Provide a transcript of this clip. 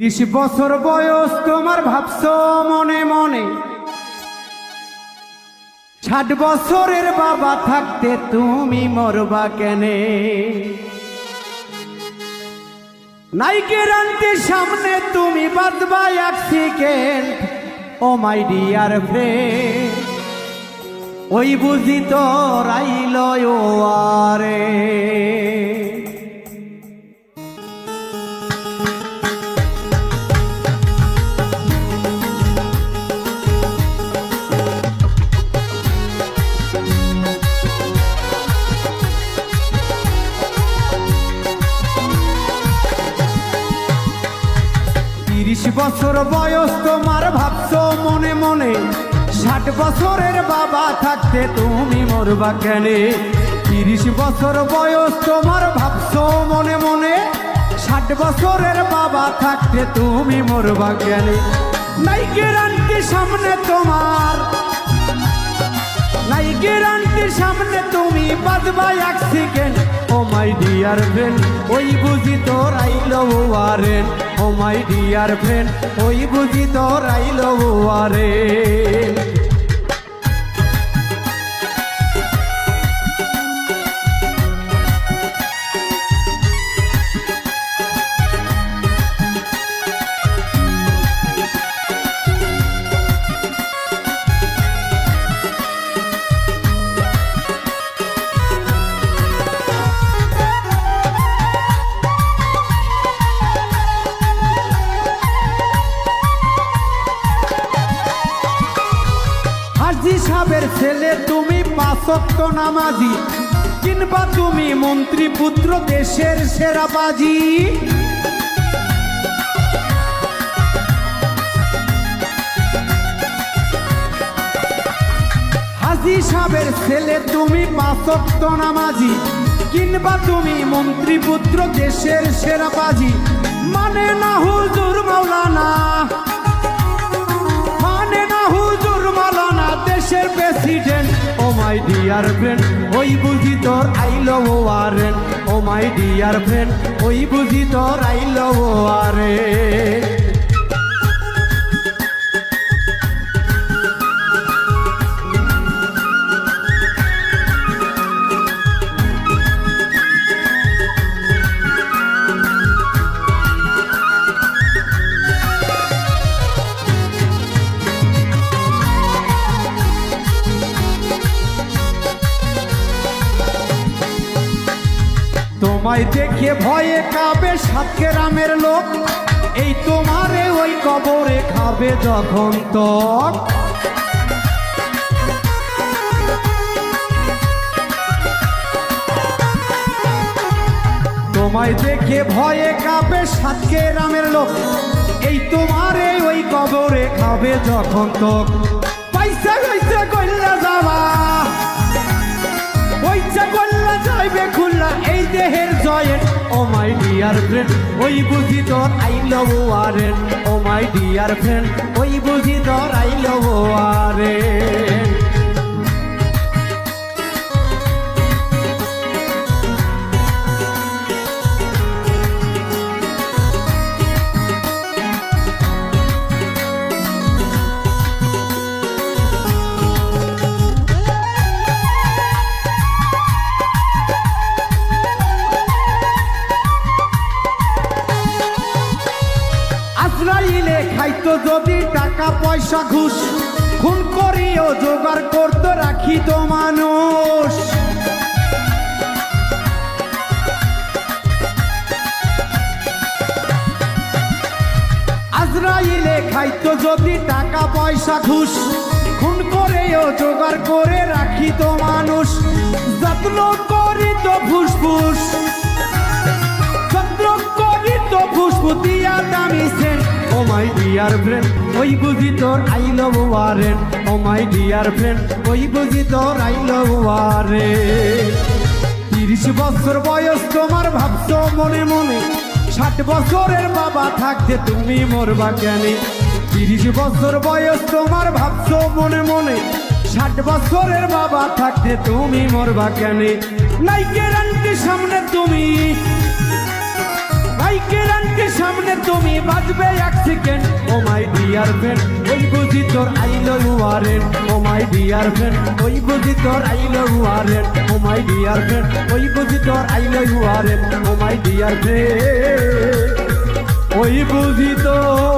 ত্রিশ বছর বয়স তোমার ভাবছ মনে মনে। ষাট বছরের বাবা থাকতে তুমি মরবা কেনে? নাই গ্যারান্টির সামনে তুমি বাদবা এক second oh my dear friend ওই বুঝি তো রাইল ও আরে। বছর বয়স তোমার ভাবছ মনে মনে। ষাট বছরের বাবা থাকতে তুমি মরবা কেনে? তিরিশ বছর বয়স তোমার ভাবছ মনে মনে। ষাট বছরের বাবা থাকতে তুমি মরবা কেনে? নাই গ্যারান্টি সামনে তোমার। নাই গ্যারান্টির সামনে তুমি বাদবা এক second. Oh my dear friend, ওই বুঝি তোর আইল আরে। ও মাই ডিয়ার ফ্রেন্ড, ওই বুঝি তোর আইল ছেলে, তুমি পাঁচক্ত নামাজি। কিংবা তুমি মন্ত্রী, পুত্র, দেশের সেরা বাজি। হাজি সাহেবের ছেলে, তুমি পাঁচক্ত নামাজি। কিংবা তুমি মন্ত্রী, পুত্র, দেশের সেরা বাজি। মানে না হুজুর মাওলানা। ডিয়ার ফ্রেন্ড ওই বুঝি তোর আইল ও আরে ও মাই ডিয়ার ফ্রেন্ড ওই বুঝি তোর আইল ও আরে তোমায় দেখে ভয়ে কাবে সাত গ্রামের লোক। এই তোমারে ওই কবরে খাবে যখন তক তোমায় দেখে ভয়ে কাবে সাত গ্রামের লোক। এই তোমারে ওই কবরে খাবে যখন তক পয়সা কইসা কইলা যাবা। পয়সা করলা যাইবে খুললা এই দেহের জয়ের। ও মাই ডিয়ার ফ্রেন্ড, ওই বুঝি তোর আই লভ আরে ও মাই ডিয়ার ফ্রেন্ড, ওই বুঝি তোর আই খাইতো যদি টাকা পয়সা ঘুষ, খুন করিও, জোগাড় করতো রাখিত মানুষ। আজরাইলে খাইতো যদি টাকা পয়সা ঘুষ, খুন করেও, জোগাড় করে রাখিত মানুষ। যত্ন করিত ডিয়ার ফ্রেন্ড ওই বুঝি তোর I love Warren oh my dear friend ওই বুঝি তোর আই লভ ওয়ারে তিরিশ বছর বয়স তোমার, ভাবছ মনে মনে। ষাট বছরের বাবা থাকতে তুমি মরবা কেনে। তিরিশ বছর বয়স তোমার, ভাবছ মনে মনে। ষাট বছরের বাবা থাকতে তুমি মরবা কেনে। নাই গ্যারান্টি সামনে তুমি। বাইকের আন্টির সামনে তুমি বাজবে এক সেকেন্ড। ডিয়ার ফ্রেন্ড ওই বুঝি তোর আইল Warren oh my dear friend ওই বুঝি তোর আইল Warren oh my dear friend ওই বুঝি তোর আইল Warren oh my dear friend ওই বুঝি তোর